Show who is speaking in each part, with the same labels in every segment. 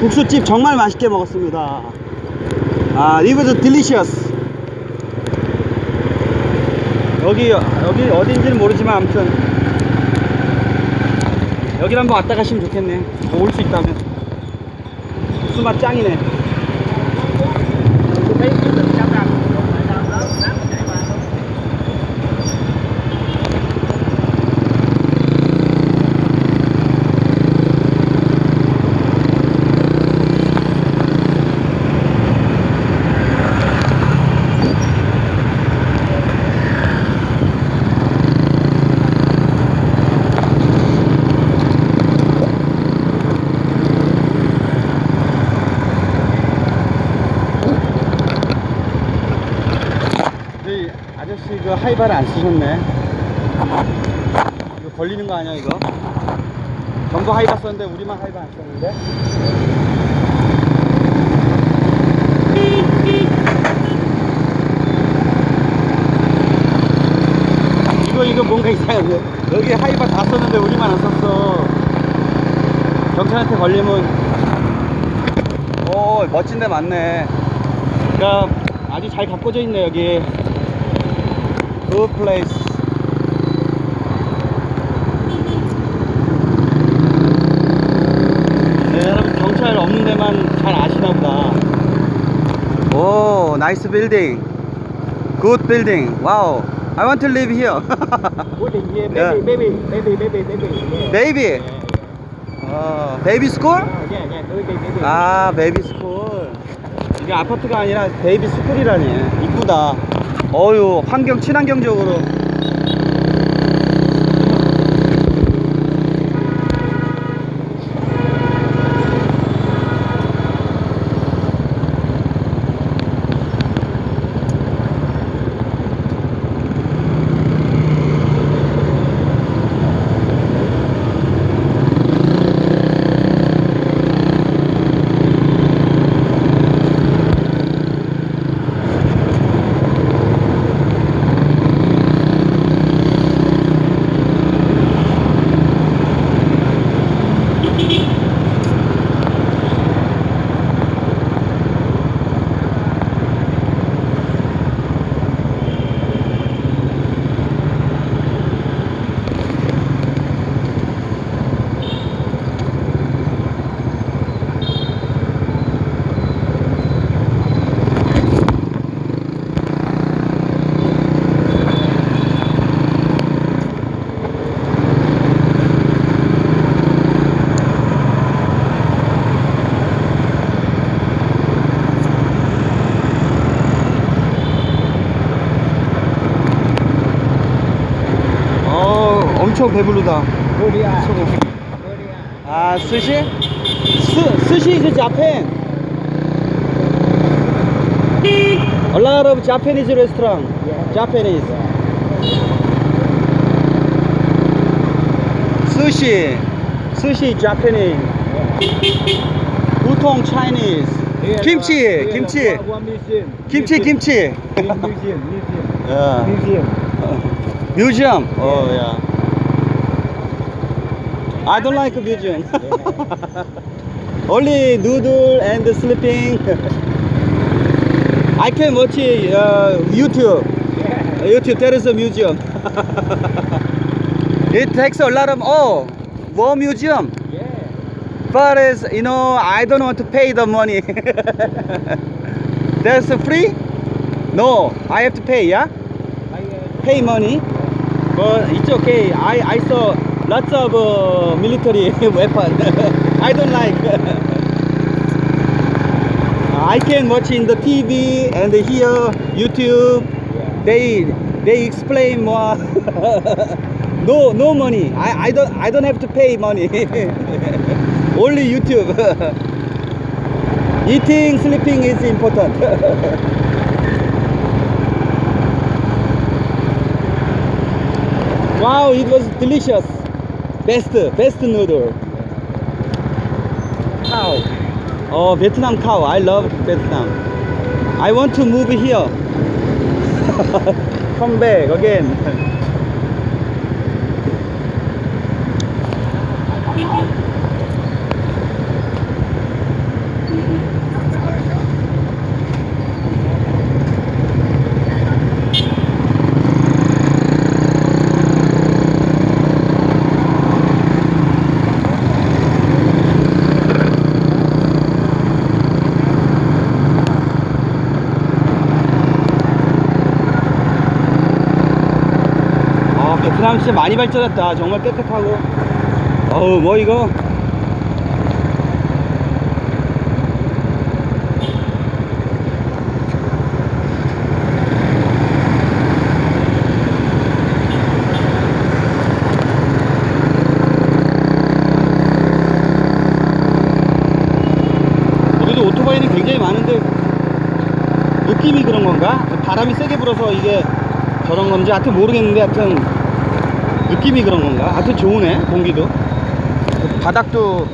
Speaker 1: 국수집 정말 맛있게 먹었습니다. 아, was delicious. 여기, 여기 어딘지는 모르지만 아무튼 여기 한번 왔다 가시면 좋겠네. 올 수 있다면. 국수 맛 짱이네. 저희 아저씨 그 하이바를 안 쓰셨네. 이거 걸리는 거 아니야 이거? 전부 하이바 썼는데 우리만 하이바 안 썼는데? 이거 이거 뭔가 이상한데 여기 하이바 다 썼는데 우리만 안 썼어. 경찰한테 걸리면 오 멋진 데 많네. 그러니까 아주 잘 가꿔져 있네 여기. Good place. 네, 여러분 경찰 없는 데만 잘 아시나 보다. 오, 나이스 빌딩. Good building. Wow. I want to live here.
Speaker 2: Good here,
Speaker 1: Yeah.
Speaker 2: baby, baby, baby, baby, baby. Yeah.
Speaker 1: baby.
Speaker 2: Yeah,
Speaker 1: 어, 베이비 스쿨?
Speaker 2: yeah, yeah, yeah, baby, baby.
Speaker 1: 아, 베이비 스쿨. 이게 아파트가 아니라 베이비 스쿨이라니. 이쁘다. 어유, 환경 친환경적으로. 어, 엄청 배부르다. 소금.
Speaker 2: Korea.
Speaker 1: 아, 스시? 스, 스시 is Japan. A lot of Japanese restaurant. Japanese. 스시. 스시 Japanese. 우통 Chinese.
Speaker 2: Here,
Speaker 1: 김치, 김치.
Speaker 2: Museum.
Speaker 1: 김치,
Speaker 2: Museum.
Speaker 1: 김치.
Speaker 2: Museum, museum,
Speaker 1: 야. Oh. I don't like museum. Only doodle and sleeping. I can watch uh, YouTube.
Speaker 2: Yeah.
Speaker 1: YouTube, there is a museum. it takes a lot of, oh, war museum.
Speaker 2: Yeah.
Speaker 1: But is you know, I don't want to pay the money. That's free? No, I have to pay, yeah?
Speaker 2: I, uh,
Speaker 1: pay money, but it's okay. I, I saw lots of uh, military weapon. I don't like. I can watch in the TV and hear YouTube.
Speaker 2: yeah.
Speaker 1: They they explain more. no no money. I, I don't I don't have to pay money. Only YouTube. Eating, sleeping is important. Wow, it was delicious. Best, best noodle. Cow. Oh, Vietnam cow. I love Vietnam. I want to move here. Come back again. 진짜 많이 발전했다. 정말 깨끗하고. 어우, 뭐 이거. 여기도 오토바이는 굉장히 많은데 느낌이 그런 건가? 바람이 세게 불어서 이게 저런 건지 하여튼 모르겠는데 하여튼 느낌이 그런 건가? 하여튼 좋으네 공기도. 바닥도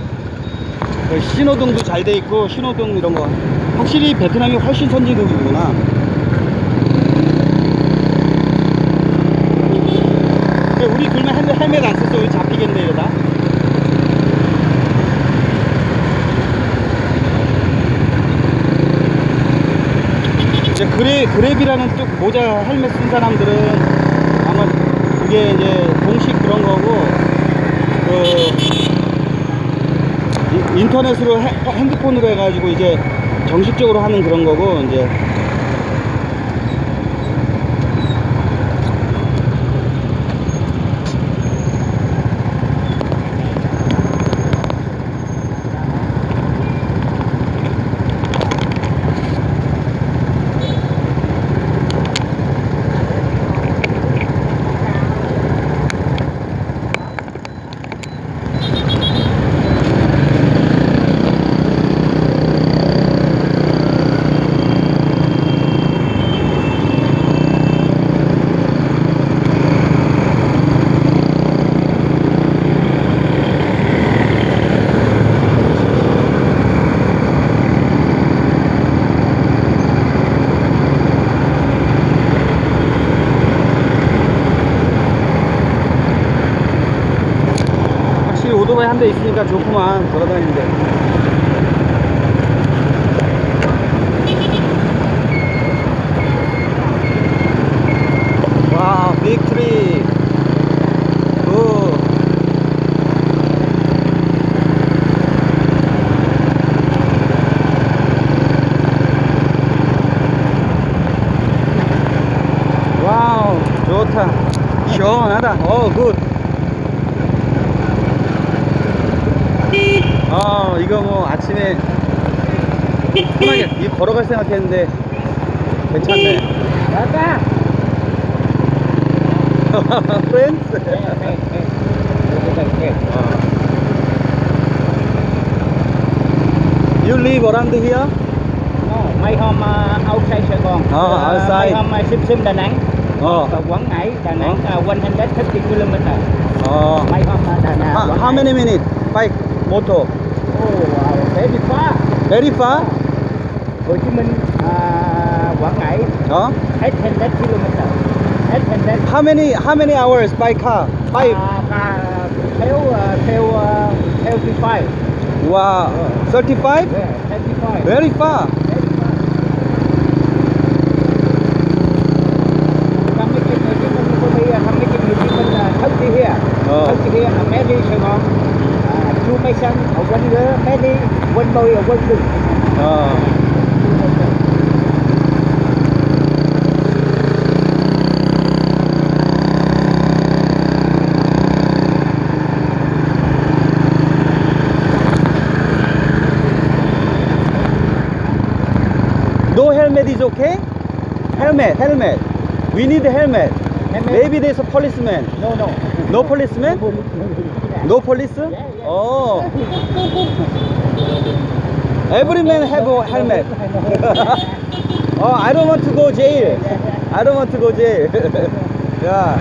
Speaker 1: 그 신호등도 잘 돼 있고 신호등 이런 거. 확실히 베트남이 훨씬 선진국이구나. 우리 그러면 헬멧, 헬멧 안 썼어. 우리 잡히겠네 이러다 이제 그래, 그랩이라는 또 모자 헬멧 쓴 사람들은 아마 그게 이제 공식 그런 거고 그 이- 인터넷으로 해- 핸드폰으로 해가지고 이제 정식적으로 하는 그런 거고 이제 확실히 오토바이 있으니까 좋구만. 돌아다니는데 편하게 이 걸어갈 생각했는데 괜찮네
Speaker 2: Kaka.
Speaker 1: 프렌즈
Speaker 2: Hey, hey, hey. Okay, okay.
Speaker 1: You live around here?
Speaker 2: No, mấy hôm uh, outside Sài Gòn.
Speaker 1: Ờ,
Speaker 2: Ờ,
Speaker 1: outside.
Speaker 2: Mấy hôm uh, Sim Sim Đà Nẵng.
Speaker 1: 어.
Speaker 2: Và Quảng Ngãi, Đà Nẵng, uh, 150 km.
Speaker 1: 어.
Speaker 2: Mấy hôm uh, Đà Nẵng.
Speaker 1: How,
Speaker 2: Quảng
Speaker 1: how
Speaker 2: Ngãi.
Speaker 1: many minutes? Bike, motor.
Speaker 2: Oh, wow, very far.
Speaker 1: Very far?
Speaker 2: Hồ Chí Minh Quảng Ngãi 800 800.
Speaker 1: How many how many hours by car? Five.
Speaker 2: Uh, uh, theo theo uh, theo 35.
Speaker 1: Wow. Yeah. 35?
Speaker 2: Yeah, 35.
Speaker 1: Very far.
Speaker 2: Sài Gòn, uh, chú
Speaker 1: 어. No helmet is okay? Helmet, helmet. We need a helmet.
Speaker 2: Helmet?
Speaker 1: Maybe there's a policeman.
Speaker 2: No, no.
Speaker 1: No policeman? No police?
Speaker 2: Yeah, yeah.
Speaker 1: Oh. Every man have a helmet. oh, I don't want to go jail. I don't want to go jail. yeah.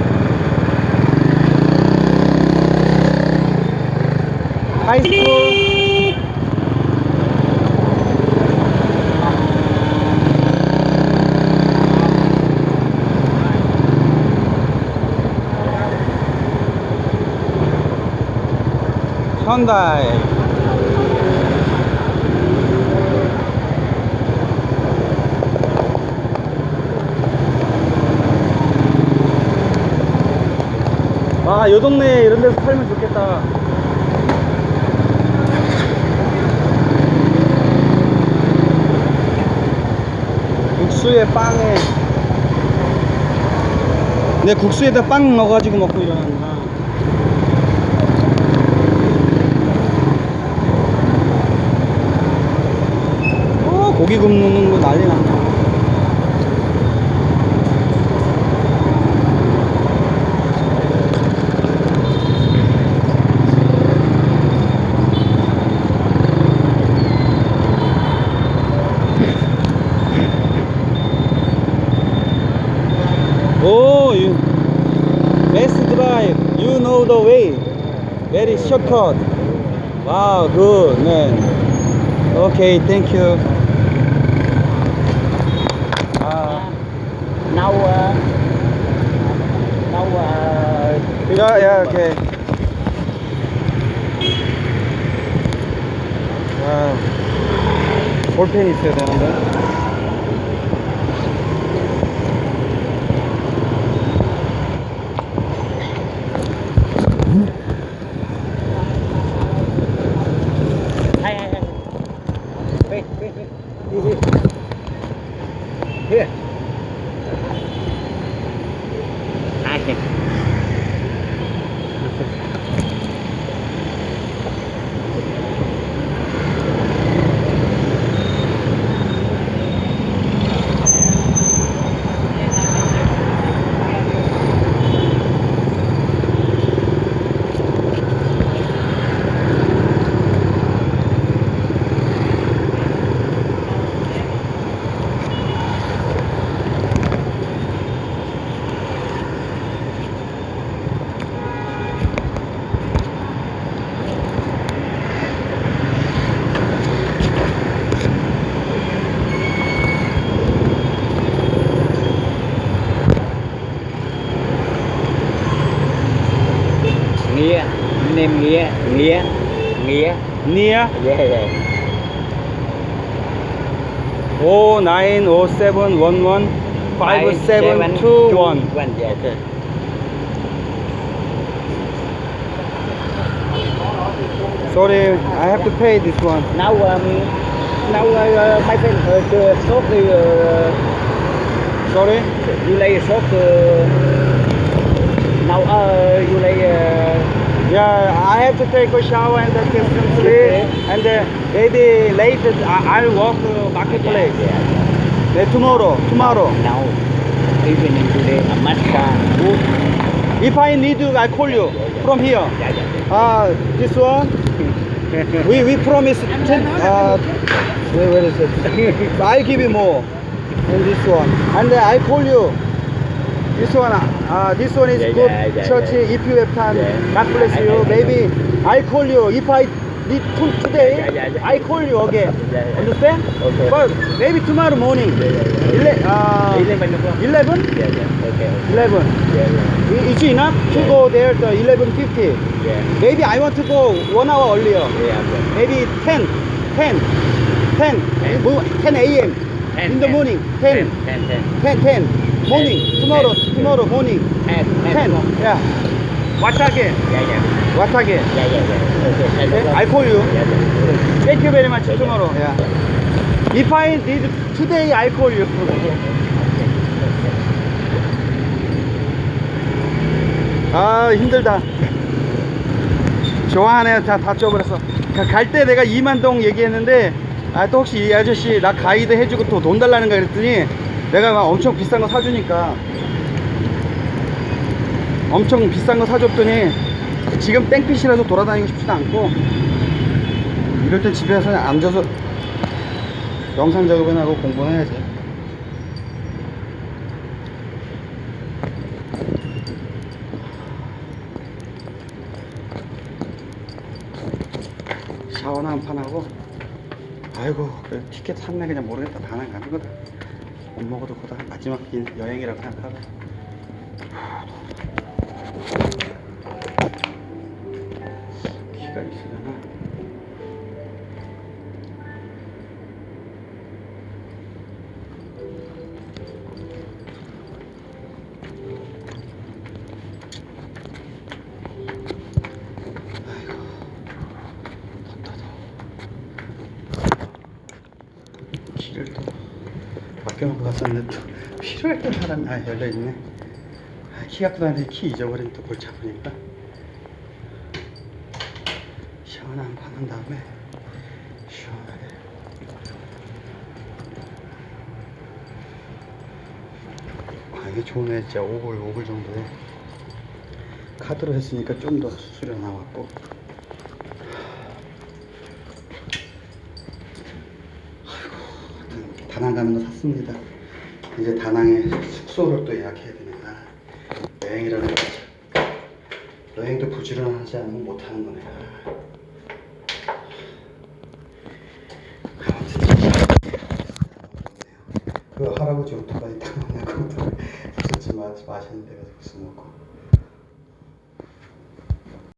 Speaker 1: High school. Hyundai. 아, 요 동네 이런 데서 살면 좋겠다. 육수에 빵에 근데 국수에다 빵 넣어가지고 먹고 이러는구나. 어, 고기 굽는 거 난리 났네. know the way. Very shortcut. Wow, good man. Okay, thank you. Ah,
Speaker 2: Now, uh, now, uh,
Speaker 1: yeah, yeah, okay. 와, 볼펜 있어야 되는데.
Speaker 2: ね。
Speaker 1: Near
Speaker 2: Yeah, yeah.
Speaker 1: 090711 5721.
Speaker 2: One, yes, sir.
Speaker 1: Sorry, I have to pay this one.
Speaker 2: Now, um, now, uh, my friend, uh, the shop, uh,
Speaker 1: Sorry?
Speaker 2: you lay shop, uh, now, uh, you lay, uh,
Speaker 1: Yeah, I have to take a shower and then get some sleep.
Speaker 2: Okay.
Speaker 1: And uh, maybe later I- I'll walk uh, marketplace.
Speaker 2: yeah.
Speaker 1: Yeah, tomorrow, tomorrow.
Speaker 2: Now, evening today, a massage, good.
Speaker 1: If I need you, I call you from here.
Speaker 2: Yeah, yeah, yeah.
Speaker 1: Uh, this one, we, we promise ten, uh, wait, where is it? I'll give you more than this one. And uh, I call you. This one, uh, this one is
Speaker 2: Yeah,
Speaker 1: good
Speaker 2: yeah, yeah,
Speaker 1: church.
Speaker 2: yeah.
Speaker 1: If you have time,
Speaker 2: Yeah.
Speaker 1: God bless
Speaker 2: I-
Speaker 1: you.
Speaker 2: I- I
Speaker 1: Maybe I'll call you. If I need to today,
Speaker 2: Yeah, yeah, yeah.
Speaker 1: I call you again.
Speaker 2: Yeah, yeah.
Speaker 1: Understand?
Speaker 2: Okay.
Speaker 1: But maybe tomorrow morning.
Speaker 2: Yeah, yeah, yeah.
Speaker 1: Ele- uh,
Speaker 2: Eleven o'clock.
Speaker 1: 11?
Speaker 2: Yeah, yeah, okay, okay.
Speaker 1: 11.
Speaker 2: Yeah, yeah,
Speaker 1: I- Is it enough to
Speaker 2: Yeah.
Speaker 1: go there the 11.50?
Speaker 2: yeah.
Speaker 1: Maybe I want to go one hour earlier.
Speaker 2: Yeah, yeah.
Speaker 1: Maybe 10, 10, 10,
Speaker 2: Ten.
Speaker 1: mo- 10 a.m. In the morning. 10,
Speaker 2: Ten, ten,
Speaker 1: 10,
Speaker 2: ten.
Speaker 1: 10, morning.
Speaker 2: Ten.
Speaker 1: Tomorrow,
Speaker 2: Ten.
Speaker 1: tomorrow morning.
Speaker 2: Ten,
Speaker 1: 10, yeah. Watage,
Speaker 2: Yeah, yeah.
Speaker 1: watage.
Speaker 2: Yeah, yeah, yeah. Okay, ten
Speaker 1: Okay? I call you.
Speaker 2: Yeah, yeah.
Speaker 1: Thank you very much. Tomorrow, yeah. If I need today, I call you. 아 힘들다 좋아하네요 다 다쳐버렸어 갈 때 내가 이만동 얘기했는데 아 또 혹시 이 아저씨 나 가이드 해주고 또 돈 달라는 거 그랬더니 내가 막 엄청 비싼 거 사주니까. 엄청 비싼 거 사줬더니 지금 땡빛이라서 돌아다니고 싶지도 않고 이럴 땐 집에서 앉아서 영상 작업이나 하고 공부는 해야지. 샤워나 한 판 하고. 아이고 그 티켓 샀네. 그냥 모르겠다. 다는 가는 거다 못 먹어도 거다 마지막 인- 여행이라고 생각하고 맡겨놓고 갔었는데 또 필요할 때 사람이 아 열려있네. 아, 기키 갖고 다니는데 키 잊어버리면 또 골치 아프니까. 시원한 거 하는 다음에 시원하게. 아 이게 좋네 진짜. 5불 5불 정도에. 카드로 했으니까 좀 더 수수료 나왔고 하여튼 다낭 가는 거 샀습니다. 이제 다낭에 숙소를 또 예약해야 되니까 여행이라는 거 여행도 부지런하지 않으면 못하는 거네. 그 할아버지 오토바이 타고 있었지 마- 마시는 데가 술 먹고